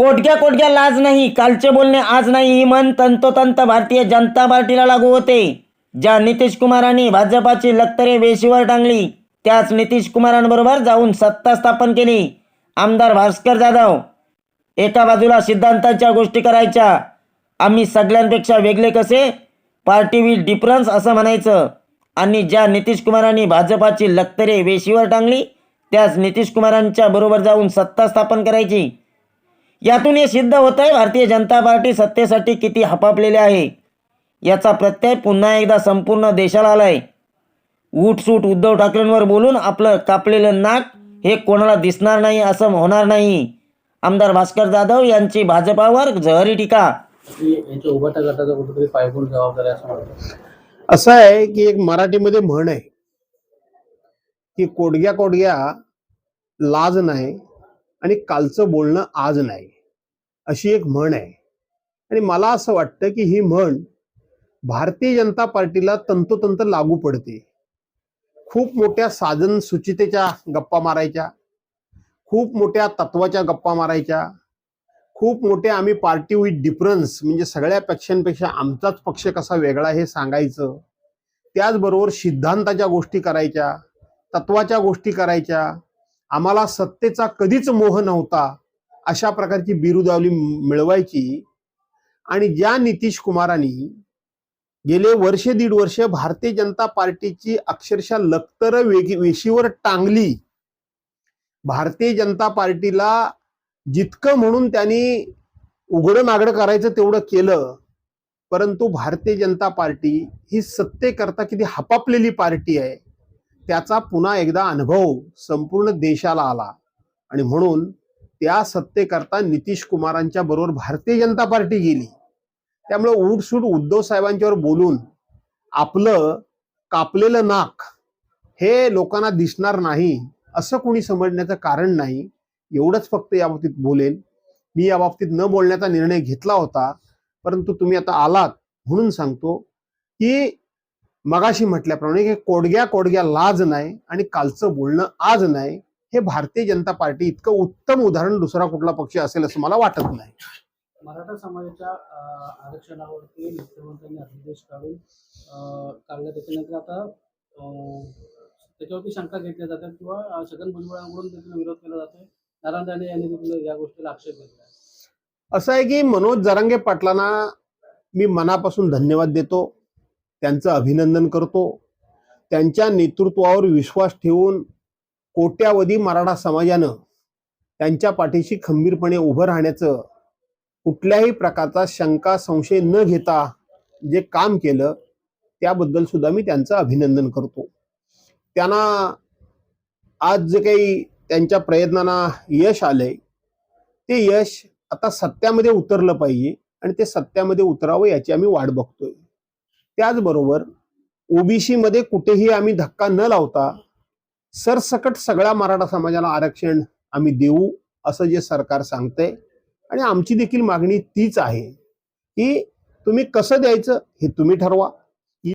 कोटक्या कोटक्या लाज नाही कालचे बोलणे आज नाही ही मन तंतोतंत भारतीय जनता पार्टीला लागू होते. ज्या नितीश कुमारांनी भाजपाची लक्तरे वेशीवर टांगली त्याच नितीश कुमारांबरोबर जाऊन सत्ता स्थापन केली. आमदार भास्कर जाधव एका बाजूला सिद्धांतांच्या गोष्टी करायच्या. आम्ही सगळ्यांपेक्षा वेगळे कसे? पार्टी विथ डिफरन्स असं म्हणायचं. आणि ज्या नितीश कुमारांनी भाजपाची लक्तरे वेशीवर टांगली त्याच नितीश कुमारांच्या बरोबर जाऊन सत्ता स्थापन करायची. यातून हे सिद्ध होत आहे भारतीय जनता पार्टी सत्तेसाठी किती हपापलेले आहे याचा प्रत्यय पुन्हा एकदा संपूर्ण देशाला आलाय. उठसूट उद्धव ठाकरेंवर बोलून आपलं कापलेलं नाक हे कोणाला दिसणार नाही असं होणार नाही. आमदार भास्कर जाधव यांची भाजपावर जहरी टीका. असं आहे की एक मराठीमध्ये म्हण आहे की कोडग्या कोडग्या लाज नाही आणि कालचं बोलणं आज नाही अशी एक म्हण आहे. आणि मला असं वाटतं की ही म्हण भारतीय जनता पार्टीला तंतोतंत लागू पडते. खूप मोठ्या साधन सुचितेच्या गप्पा मारायच्या खूप मोठ्या तत्वाच्या गप्पा मारायच्या खूप मोठे आम्ही पार्टी विथ डिफरन्स म्हणजे सगळ्या पक्षांपेक्षा आमचाच पक्ष कसा वेगळा हे सांगायचं त्याचबरोबर सिद्धांताच्या गोष्टी करायच्या तत्वाच्या गोष्टी करायच्या आम्हाला सत्तेचा कधीच मोह नव्हता अशा प्रकारची बिरुदावली मिळवायची. आणि ज्या नितीश कुमारांनी गेले वर्षे दीड वर्ष भारतीय जनता पार्टीची अक्षरशः लक्तर वेगी वेशीवर टांगली. भारतीय जनता पार्टीला जितकं म्हणून त्यांनी उघडं नागडं करायचं तेवढं केलं. परंतु भारतीय जनता पार्टी ही सत्तेकरता किती हपापलेली पार्टी आहे. त्याचा पुन्हा एकदा अनुभव संपूर्ण देशाला आला. आणि म्हणून त्या सत्तेकरता नितीश कुमारांच्या बरोबर भारतीय जनता पार्टी गेली. त्यामुळे उठसूट उद्धव साहेबांच्यावर बोलून आपलं कापलेलं नाक हे लोकांना दिसणार नाही असं कोणी समजण्याचं कारण नाही. एवढंच फक्त या बाबतीत बोलेन. मी या बाबतीत न बोलण्याचा निर्णय घेतला होता परंतु तुम्ही आता आलात म्हणून सांगतो की मगाशी म्हटल्याप्रमाणे की कोडग्या कोडग्या लाज नाही आणि कालचं बोलणं आज नाही हे भारतीय जनता पार्टी इतकं उत्तम उदाहरण दुसरा कुठला पक्ष असेल असं मला वाटत नाही. मराठा समाजाच्या आरक्षणावरती मुख्यमंत्र्यांनी अध्यादेश काढून काढला. त्याच्यानंतर आता त्याच्यावरती शंका घेतल्या जातात किंवा छगन भुजबळांकडून देखील विरोध केला जातोय. नारायण राणे यांनी देखील या गोष्टीला आक्षेप घेतला असं आहे की मनोज जरांगे पाटलांना मी मनापासून धन्यवाद देतो. त्यांचं अभिनंदन करतो. त्यांच्या नेतृत्वावर विश्वास ठेवून कोट्यावधी मराठा समाजानं त्यांच्या पाठीशी खंबीरपणे उभं राहण्याचं कुठल्याही प्रकारचा शंका संशय न घेता जे काम केलं त्याबद्दल सुद्धा मी त्यांचं अभिनंदन करतो. त्यांना आज जे काही त्यांच्या प्रयत्नांना यश आलंय ते यश आता सत्यामध्ये उतरलं पाहिजे आणि ते सत्यामध्ये उतरावं याची आम्ही वाट बघतोय. त्याचबरोबर ओबीसी मध्ये कुठेही आम्ही धक्का न लावता सरसकट सगळ्या मराठा समाजाला आरक्षण आम्ही देऊ असं जे सरकार सांगतंय. आणि आमची देखील मागणी तीच आहे की तुम्ही कसं द्यायचं हे तुम्ही ठरवा.